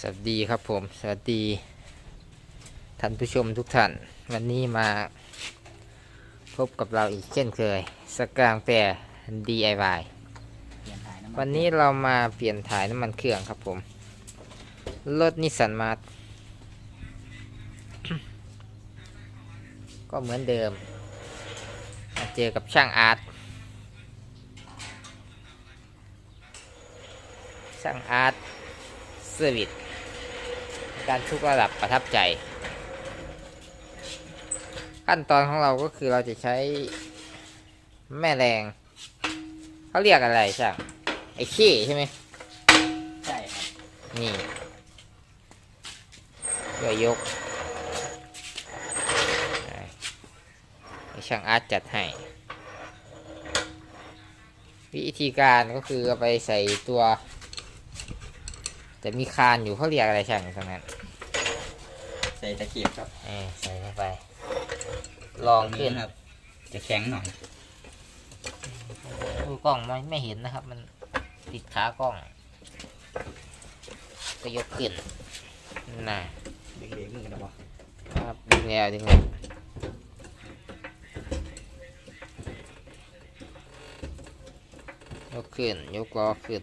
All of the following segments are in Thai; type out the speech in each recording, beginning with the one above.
สวัสดีครับผม สวัสดี ท่านผู้ชมทุกท่าน วันนี้มาพบกับเราอีกเช่นเคย สกางแปร DIY เปียนถ่ายน้ำมัวันนี้เรามาเปลี่ยนถ่ายน้ำมันเครื่องครับผม รถนิสสันมาก็เหมือนเดิม มาเจอกับช่างอาร์ต ช่างอาร์ตเซอร์วิส การทุกระดับประทับใจ ขั้นตอนของเราก็คือเราจะใช้แม่แรงเขาเรียกอะไรช่างไอ้ขี้ใช่ไหมใช่ครับนี่เพื่อยกให้ช่างอาร์ตจัดให้ วิธีการก็คือเอาไปใส่ตัว แต่มีคานอยู่เขาเรียกอะไรช่างตรงนั้น ใส่ตะเกียบครับเออใส่เข้าไป ลองขึ้นครับ จะแข็งหน่อยดูกล้องไม่ไม่เห็นนะครับ มันติดขากล้อง ก็ยกขึ้นน่ะเด็กๆมึงกันหรอครับดึงแล้วดึงแล้วยกขึ้นยกล้อขึ้น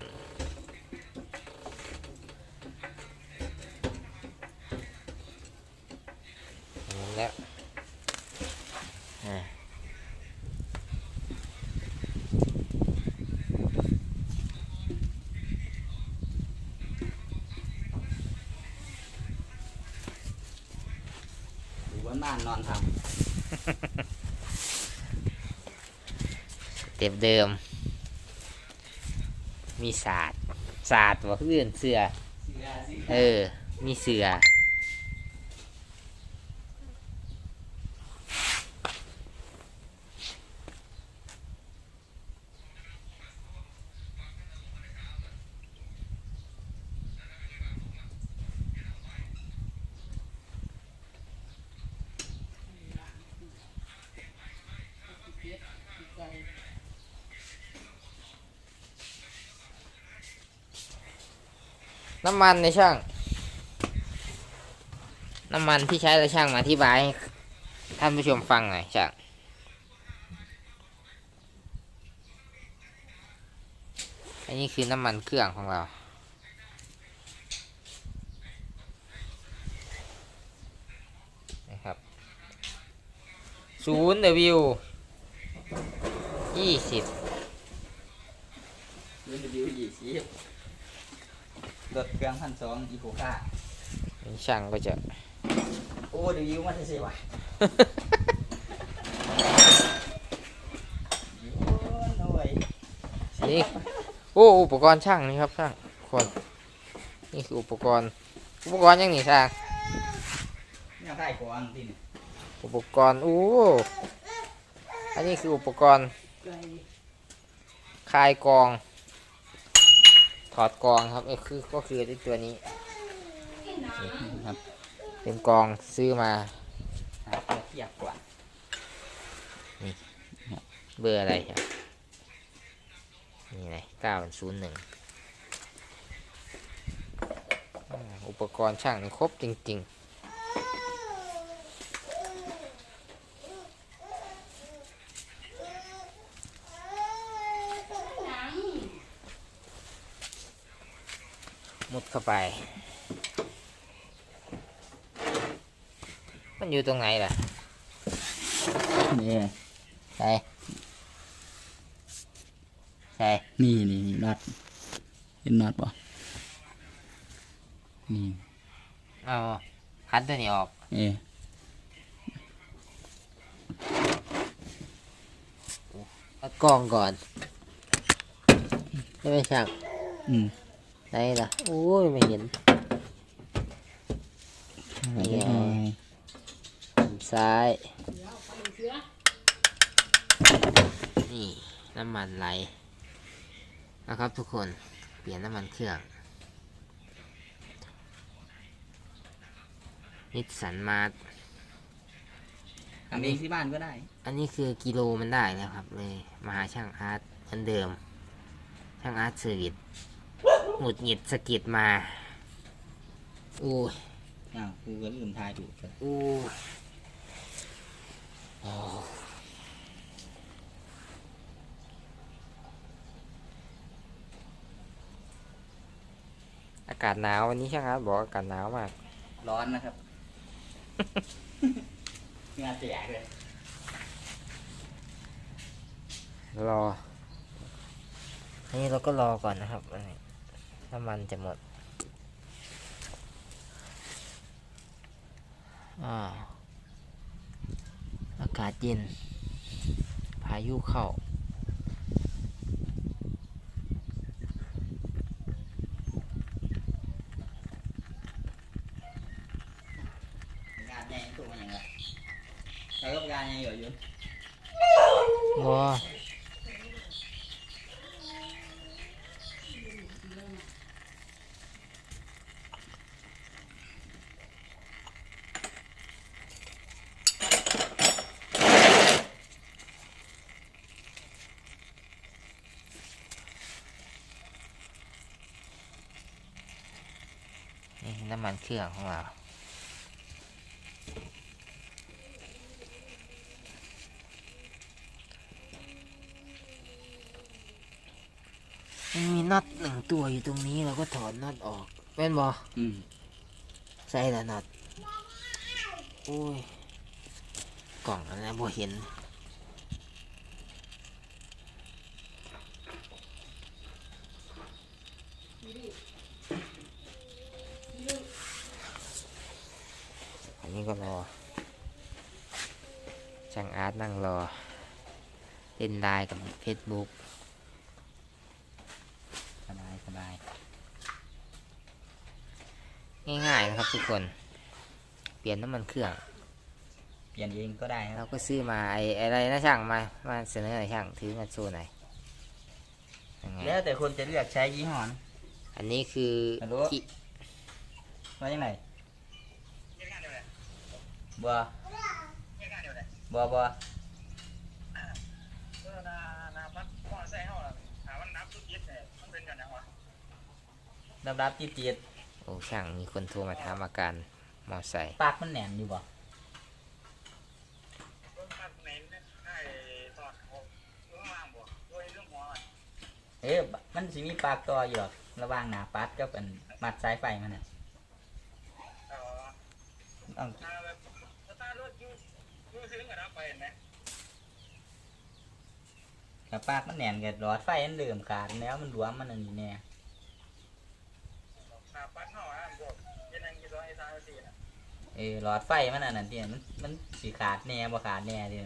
หมุนแล้วอ่า หรือว่าม่านนอนท เต็มเดิม มีศาสตร์ศาสตร์ว่าเพื่อนเสือำเออ มีเสือ น้ำมันในช่าง น้ำมันที่ใช้แล้วช่างมาอธิบายให้ท่านผู้ชมฟังหน่อยช่างอันนี้คือน้ำมันเครื่องของเรา นะครับศูนย์เดวิวยี่สิบรุ่นดิวยี่สิบ รถเครื่องพันสองอีโคค่านี่ช่างก็จะ โอ้ดิวมาเสียวะโอ้หน่อยนี่โอ้อุปกรณ์ช่างนี่ครับช่างคนนี่คืออุปกรณ์ อุปกรณ์ยังนี่ช่างเนี่ยได้ก่อนที่นี่อุปกรณ์โอ้อันนี้คืออุปกรณ์คลายกรอง ถอดกรองครับเอ้ยคือก็คือไอ้ตัวนี้ครับเป็นกรองซื้อมาหาตัวเทียบกว่าเบอร์อะไรครับนี่ไงเก้าศูนย์หนึ่งอุปกรณ์ช่างนี่ครบจริง ๆ เข้าไป มันอยู่ตรงไหนล่ะนี่ใช่ใช่นี่นี่นี่น็อตเห็นน็อตป่ะนี่เอาคันตัวนี้ออกเออเอากล้องก่อนใช่ไหมช่างอืม ไหนล่ะ โอ้ยไม่เห็น นี่ไง ซ้าย นี่น้ำมันไหลนะครับทุกคน เปลี่ยนน้ำมันเครื่อง นิสสันมาร์ทำเองที่บ้านก็ได้ อันนี้คือกิโลมันได้แล้วครับเลยมาหาช่างอาร์ตเหมือนเดิม ช่างอาร์ตเซอร์วิส หงุดหงิดสะกิดมาโอ้ยอ้าวกูก็ลืมทายถูกกันโอ้ยอ๋ออากาศหนาววันนี้ช่างอาร์ตบอกอากาศหนาวมาก ร้อนนะครับ งานแจกเลยรออันนี้เราก็รอก่อนนะครับอันนี้ น้ำมันจะหมด อ่า อากาศเย็น พายุเข้างานแดงถูกมันอย่างไรแล้วก็งานยังอยู่อยู่ว้ เครื่องของเรามันมีน็อตหนึ่งตัวอยู่ตรงนี้เราก็ถอดน็อตออกเป็นบออืมใส่ละน็อตโอ้ย กล่องอันนั้นบ่เห็นอันนี้ก็รอ ช่างอาร์ตนั่งรอ เล่นไลน์กับเฟซบุ๊กสบายสบายง่ายๆนะครับทุกคน เปลี่ยนน้ำมันเครื่อง เปลี่ยนเองก็ได้คเรารับก็ซื้อมาไอ้อะไรนะช่างมามาเสนอหน่อยช่างถือมาโชว์หน่อยยังไงแล้วแต่คนจะเลือกใช้ยี่ห้อนะ อันนี้คือฮัลโหล ที่ว่ายังไงบัวบัวบัว เออนานาพัดมอไซค์เฮาล่ะถามว่านับทุกยิดเนี่ยมันเป็นกันยังวะ รับรับจีจีดโอ้ช่างมีคนโทรมาถามอาการมอไซค์ปากมันแหนมอยู่บ่เรื่องการไหนเนี่ยให้ตอดหัวเรื่องล่างบ่ด้วยเรื่องหัวมันเอ๊ะมันสิมีปากต่ออยู่หรอกระหว่างหน้าปัดกับอันมัดสายไฟมันน่ะเออต้องถ้าแบบถ้ารถยูยูซื้อกันนะไปเห็นไหมถ้าปากมันแหนมกับหลอดไฟมันเริ่มขาดแล้วมันหลวมมันอันนี้แน่ หาปัดเฮาอะพวกยันยังกี่ตัวไอ้สามสี่น่ะ เออหลอดไฟมันอันนั้นที่มันมันสิขาดแน่บ่ขาดแน่เดิ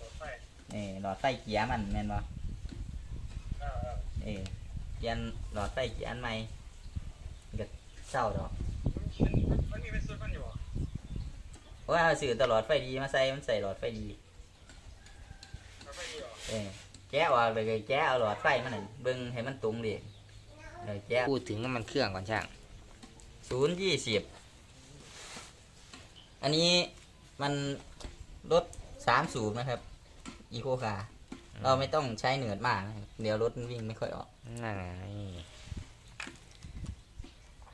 รถไฟเออหลอดไฟเกียร์มันแม่นบ่เออเออเออเปลี่ยนหลอดไฟเกียร์อันใหม่มันก็เศร้าดอกมันมันมีเป็นสุดมันอยู่เพราะว่าเอาสื่อตลอดไฟดีมาใส่มันใส่หลอดไฟดีรถไฟดีเหรอเออแก้ออกเลยแก้เอาหลอดไฟมันนั่นเบิ่งให้มันตรงดิ เออแก้พูดถึงน้ำมันเครื่องก่อนช่างศูนย์ยี่สิบอันนี้มันรถสามสูบนะครับ อีโคคาร์เราไม่ต้องใช้เหนือดมากนะครับเดี๋ยวรถมันวิ่งไม่ค่อยออกนั่นไง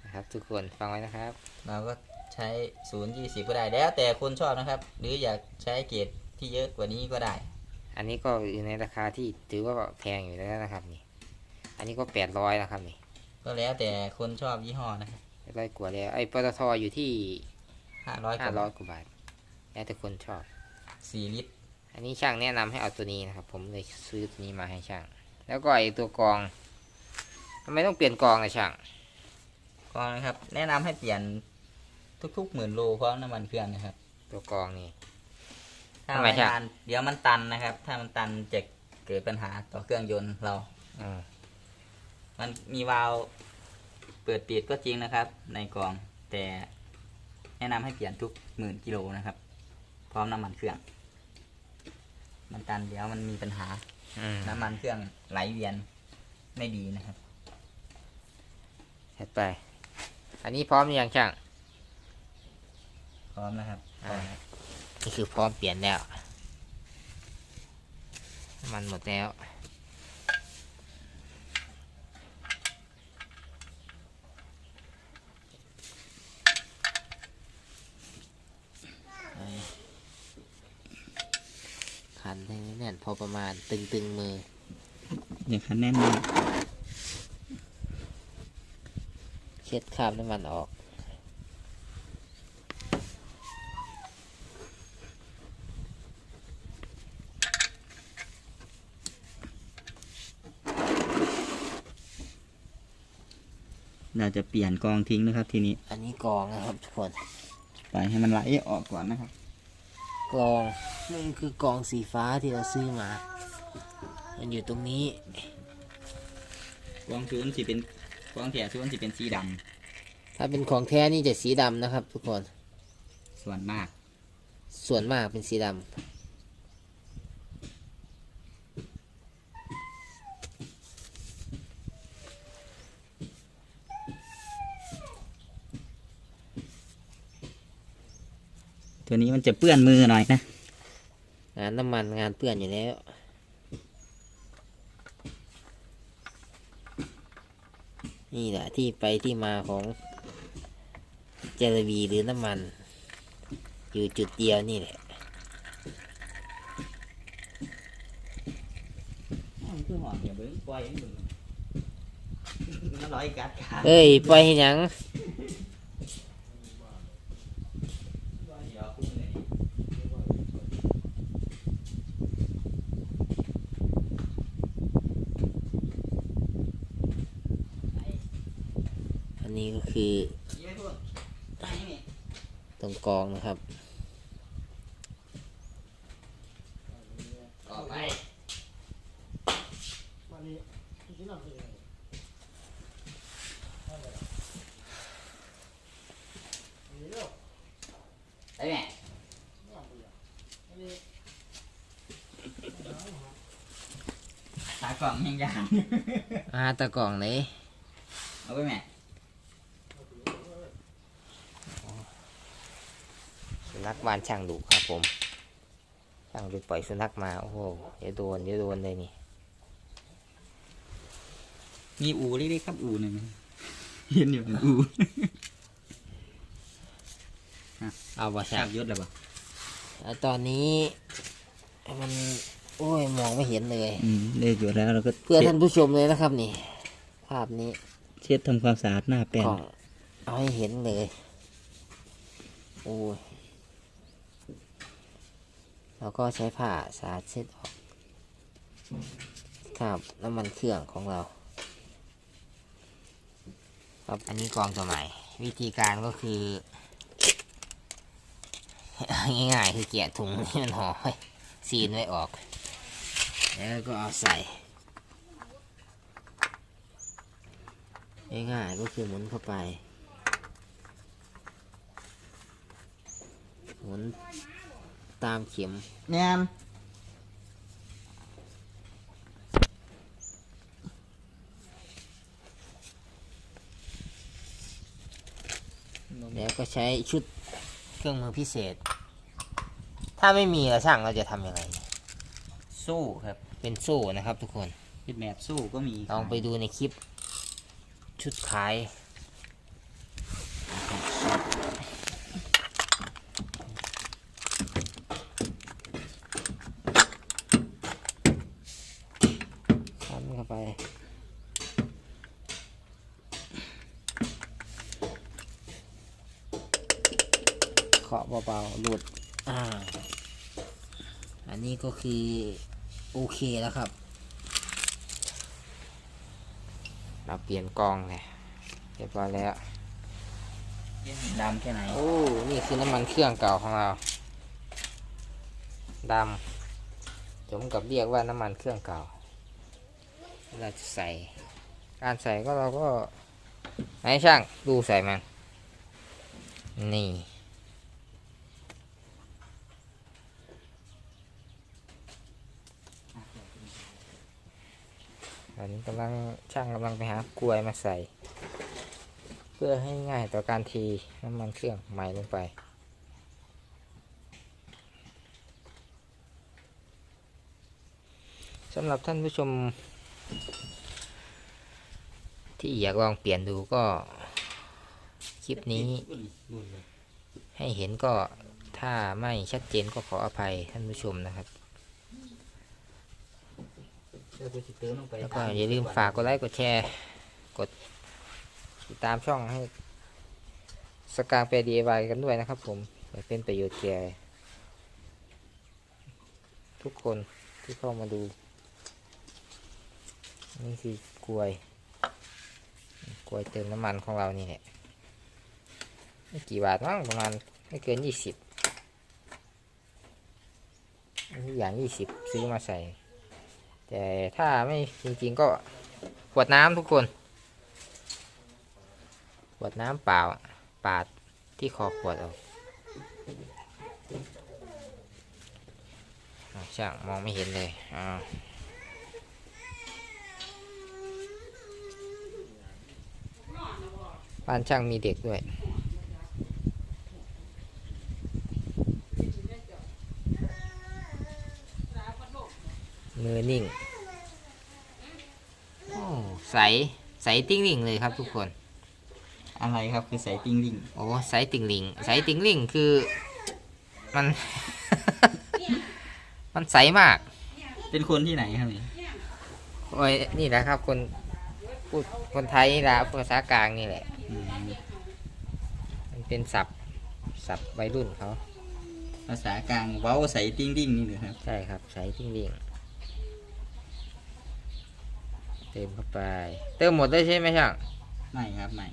นะครับ ทุกคนฟังไว้นะครับ เราก็ใช้ศูนย์ยี่สิบก็ได้แล้วแต่คนชอบนะครับ หรืออยากใช้เกรดที่เยอะกว่านี้ก็ได้ อันนี้ก็อยู่ในราคาที่ถือว่าแพงอยู่แล้วนะครับนี่ อันนี้ก็แปดร้อยนะครับนี่ก็แล้วแต่คนชอบยี่ห้อนะครับร้อยกว่าแล้วไอ้ปตทอยู่ที่ห้าร้อยกห้าว่าร้อยกว่าบาทแล้วแต่คนชอบสี่ลิตร อันนี้ช่างแนะนำให้เอาตัวนี้นะครับ ผมเลยซื้อตัวนี้มาให้ช่าง แล้วก็ไอ้ตัวกรองทำไมต้องเปลี่ยนกรองอะช่างก็นะครับ แนะนำให้เปลี่ยนทุกๆหมื่นโลเพราะน้ำมันเครื่องนะครับ ตัวกรองนี่ถ้าทำไมไม่ครับนานเดี๋ยวมันตันนะครับ ถ้ามันตันจะเกิดปัญหาต่อเครื่องยนต์เรา อื มมันมีวาล์วเปิดปิดก็จริงนะครับ ในกล่องแต่แนะนำให้เปลี่ยนทุกหมื่นกิโลนะครับ พร้อมน้ำมันเครื่อง มันตันเดี๋ยวมันมีปัญหา อืมน้ำมันเครื่องไหลเวียนไม่ดีนะครับเสร็จไป อันนี้พร้อมหรือยังช่าง พร้อมนะครับอ่านี่คือพร้อมเปลี่ยนแล้วน้ำมันหมดแล้ว อประมาณตึงตึงๆมือ อย่างคันแน่นมากเช็ดคราบน้ำมันออก เราจะเปลี่ยนกองทิ้งนะครับทีนี้ อันนี้กรองนะครับทุกคนปล่อยให้มันไหลออกก่อนนะครับ กรองนั่นคือกรองสีฟ้าที่เราซื้อมา มันอยู่ตรงนี้กองศูนย์สิเป็นกองแถวศูนย์สิเป็นสีดถ้าเป็นของแท้นี่จะสีดำนะครับ ทุกคนำส่วนมาก ส่วนมากเป็นสีดำ ตัวนี้มันจะเปื้อนมือหน่อยนะงานน้ำมันงานเปื้อนอยู่แล้วนี่แหละที่ไปที่มาของเจลาบีหรือน้ำมัน อยู่จุดเดียวนี่แหละคือหอมอย่าเบิ้งปล่อยมึงมันร้อยกัดขาเอ้ยปล่อยให้หยัง เดี๋ยวคุ้มเลย อันนี้ก็คือ ยี่ไม่พูดไปนี่ ตรงกองนะครับ ออกไป ไปแม่ตากล่องยังยางอาตะกล่องไหนเอาไปแม่สุนัขบ้านช่างดุครับผมช่างดุปล่อยสุนัขมา โอ้โหเดี๋ยวโดนเดี๋ยวโดนเลยนี่ มีอูเล็กๆครับอูหนึ่งเห็นอยู่อูเอาบ่ชาช่างบยศเลยปะแล้วตอนนี้มันโอ้ยมองไม่เห็นเลยอืมได้อยู่แล้วเราก็เพื่อท่านผู้ชมเลยนะครับนี่ ภาพนี้เช็ดทำความสะอาดหน้าแปลกงล่องเอาให้เห็นเลย โอ้ยแล้วก็ใช้ผ้าสาดเช็ดออกครับน้ำมันเครื่องของเรา ครับอันนี้กองตัวใหม่ วิธีการก็คือ ง่ายๆคือเกี่ยถุงที่มันห่อไว้ซีนไว้ออก แล้วก็เอาใส่ง่ายๆก็คือหมุนเข้าไป หมุนตามเข็มแนม แล้วก็ ใช้ชุดเครื่องมือพิเศษ ถ้าไม่มีเราช่างเราจะทำยังไง สู้ครับเป็นโซ่นะครับทุกคน เป็นแบบสู้ก็มีลองไปดูในคลิป ชุดขาย คันเข้าไป เคาะเบาๆหลุดอ่า อันนี้ก็คือโอเคแล้วครับ เราเปลี่ยนกองเลยเรียบร้อยแล้วดำแค่ไหนโอ้ นี่คือน้ำมันเครื่องเก่าของเราดำผมกับเรียกว่าน้ำมันเครื่องเก่า เราจะใส่ การใส่ก็เราก็ไหนช่างดูใส่มัน นี่ตอน นี้กำลังช่างกำลังไปหากลวยมาใส่ เพื่อให้ง่ายต่อการทีน้ำมันเครื่องใหม่ลงไป สำหรับท่านผู้ชม ที่อยากลองเปลี่ยนดูก็คลิปนี้ให้เห็นก็ถ้าไม่ชัดเจนก็ขออภัยท่านผู้ชมนะครับ เดี๋ยวกูสิเติมลงไป แล้วก็อย่าลืมฝากกดไลค์กดแชร์กดติดตามช่องให้สกางเปดีไวกันด้วยนะครับ ผมเพื่อเป็นประโยชน์แก่ทุกคนที่เข้ามาดู นี่คือกลวย กลวยเติมน้ำมันของเรานี่แหละไม่กี่บาทมั้งประมาณไม่เกินยี่สิบทุกอย่างยี่สิบซื้อมาใส่ แต่ถ้าไม่จริงๆก็ขวดน้ำทุกคนขวดน้ำเปล่าปาดที่คอขวดออกช่างมองไม่เห็นเลยอ้าวบ้านช่างมีเด็กด้วย มือนิ่งโอ้ใส ใสติ้งลิงเลยครับทุกคน อะไรครับคือใส่ปิ้งลิงโอ้ใสติงลิงใสติงลิงคือ มัน มันใสมาก เป็นคนที่ไหนครับนี่โอ้ยนี่แหละครับ คนพูดคนไทยนี่แหละภาษากลางนี่แหละ อืมมันเป็นศัพท์ศัพท์วัยรุ่นเขาภาษากลางเว้าใส่ติ้งลิงนี่เหรอครับ ใช่ครับ ใสติงลิงเติมเข้าไป เติมหมดได้ใช่ไหมช่างไม่ครับไม่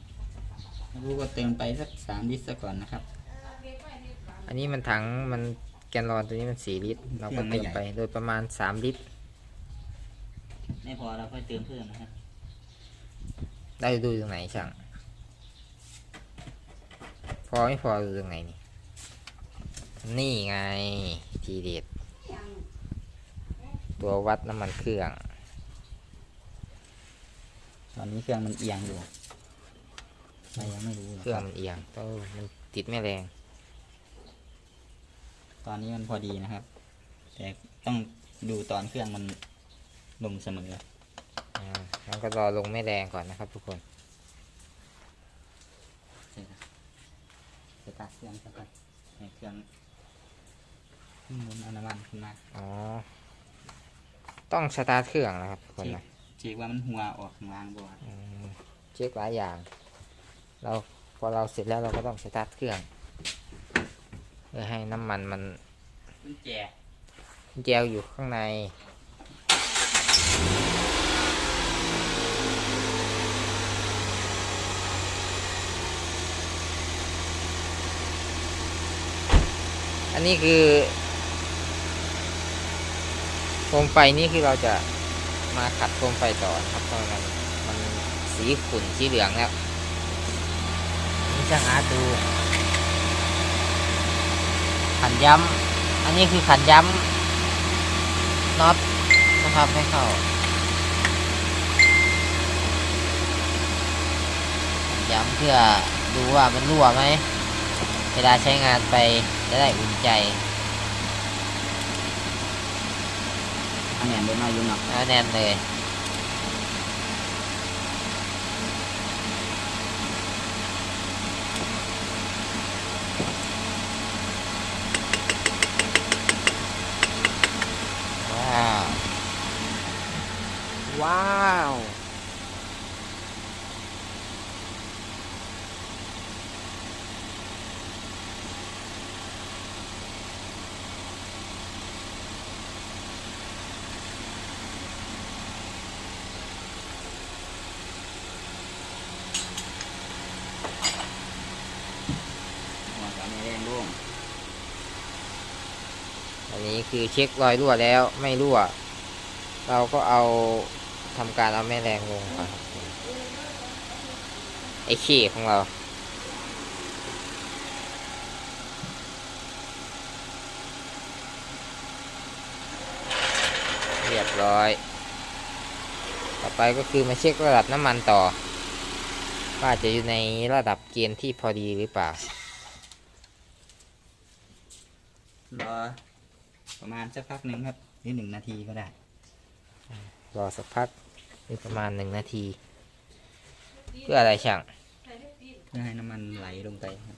ไม่รู้ก็เติมไปสักสามลิตรซะก่อนนะครับ อันนี้มันถังมันแกนลอนตัวนี้มันสี่ลิตร เราก็เครื่องไม่เติมใหญ่ไปโดยประมาณสามลิตร ไม่พอเราค่อยเติมเพิ่มนะครับ ได้ดูตรงไหนช่าง พอไม่พอดูตรงไหนนี่ นี่ไงทีเด็ดตัววัดน้ำมันเครื่อง ตอนนี้เครื่องมันเอียงอยู่เรายังไม่รู้นะเครื่องมันเอียงต้องมันติดไม่แรง ตอนนี้มันพอดีนะครับ แต่ต้องดูตอนเครื่องมันลงเสมออ่างั้นก็รอลงไม่แรงก่อนนะครับ ทุกคนสตาร์ทเครื่องสักก่อนให้เครื่องขึ้นบนเอาน้ำมันขึ้นมาอ๋อ ต้องสตาร์ทเครื่องนะครับทุกคนนะ เช็คว่ามันหัวออกข้างล่างบ่ครับอืมเช็คหลายอย่าง เราพอเราเสร็จแล้วเราก็ต้องสตาร์ทเครื่องเพื่อให้น้ำมันมันกุญแจแจวอยู่ข้างใน อันนี้คือโคมไฟนี่คือเราจะ มาขัดโคมไฟต่อครับเพราะมันมันสีขุ่นสีเหลืองแล้วนี่ช่างอาดูขันย้ำอันนี้คือขันย้ำน็อตนะครับให้เข้าย้ำเพื่อดูว่ามันรั่วไหมเวลาใช้งานไปจะได้อุ่นใจ อันนี้เดินมาอยู่เนาะ แล้วแน่นเลย ว้าว ว้าว หัวกับไม่แรงร่วง อันนี้ คือเช็ครอยรั่วแล้วไม่รั่ว เราก็เอาทำการเอาแม่แรงลงก่อนครับไอ้ขี้ของเรา เรียบร้อย ต่อไปก็คือมาเช็คระดับน้ำมันต่อ ว่าจะอยู่ในระดับเกณฑ์ที่พอดีหรือเปล่า รอ ประมาณสักพักหนึ่งครับหรือหนึ่งนาทีก็ได้ รอสักพักนี่ประมาณหนึ่งนาที เพื่ออะไรช่างเพื่อให้น้ำมันไหลลงไปครับ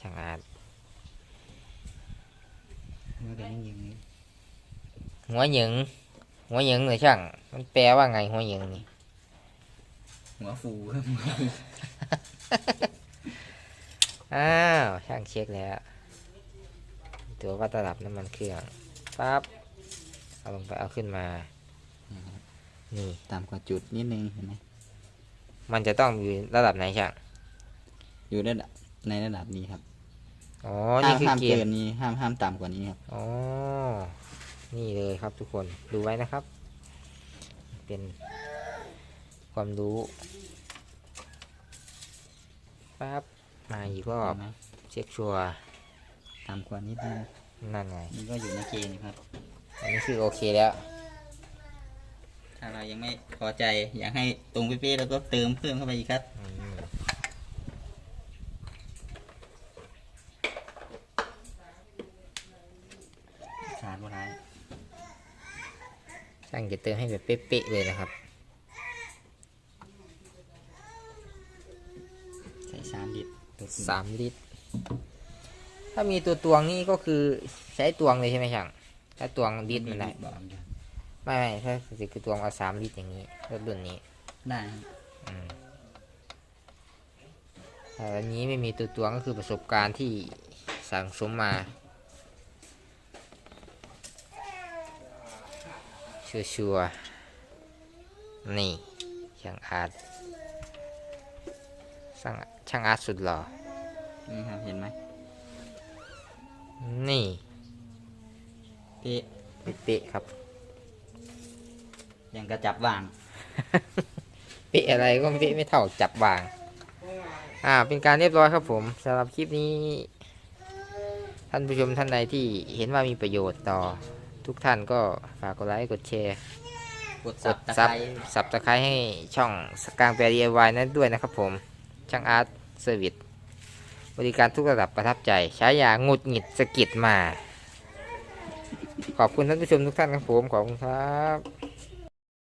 ช่างอาร์ตเมื่อกี้ยังยิงนี้หัวหยึงหัวเหยิงเลยช่าง มันแปลว่าไงหัวเหยิงนี่ หัวฟูอ้าว ช่างเช็คแล้ว ตัววัดระดับน้ำมันเครื่องปั๊บเอาลงไปเอาขึ้นมานี่ ต่ำกว่าจุดนิดนึงเห็นไหมมันจะต้องอยู่ระดับไหนช่างอยู่ระดับในระดับนี้ครับอ๋อ ห้านี่มคือห้ามเกเกิณนฑ์นี้ห้ามห้ามต่ำกว่านี้ครับอ๋อ นี่เลยครับทุกคนดูไว้นะครับ เป็นความรู้ปั๊บมาอีกรอบ เห็นไหมเช็คชัวร์ ต่ำกว่านิดนึงนั่นไงนี่ก็อยู่ในเกณฑ์ครับ อันนี้คือโอเคแล้ว ถ้าเรายังไม่พอใจอยากให้ตรงเป๊ะๆแล้วก็เติมเพิ่มเข้าไปอีกครับอืมขาดบ่ได้ช่างจะเติมให้แบบเป๊ะๆเลยนะครับ ใส่สามลิตรตัวสามลิตร ถ้ามีตัวตวงนี่ก็คือใช้ตวงเลยใช่ไหมช่างถ้าตวงลิตรมันได้บอกอยู่ไม่ไม่ถ้าสิคือตวงเอาสามลิตรอย่างนี้รถรุ่นนี้ได้ครับอืมแต่อันนี้ไม่มีตัวตวงก็คือประสบการณ์ที่สั่งสมมาชัวชัวร์ๆนี่ช่างอาร์ตช่างช่างอาร์ตสุดหล่อนี่ครับเห็นไหม นี่เป๊ะเป๊ะๆครับ ยังกระจับวางเป๊ะอะไรก็เป๊ะไม่เท่าจับวาง อ่า เป็นการเรียบร้อยครับผมสำหรับคลิปนี้ ท่านผู้ชมท่านใดที่เห็นว่ามีประโยชน์ต่อทุกท่านก็ฝากกดไลค์กดแชร์กดกซับดตะซับไคร้สับตะไคร้ให้ช่องสกางแปร DIY นั้นด้วยนะครับผม ช่างอาร์ตเซอร์วิส บริการทุกระดับประทับใจใช้ยางงุดหงิดสะกิดมา ขอบคุณท่านผู้ชมทุกท่านครับผม ขอบคุณครับ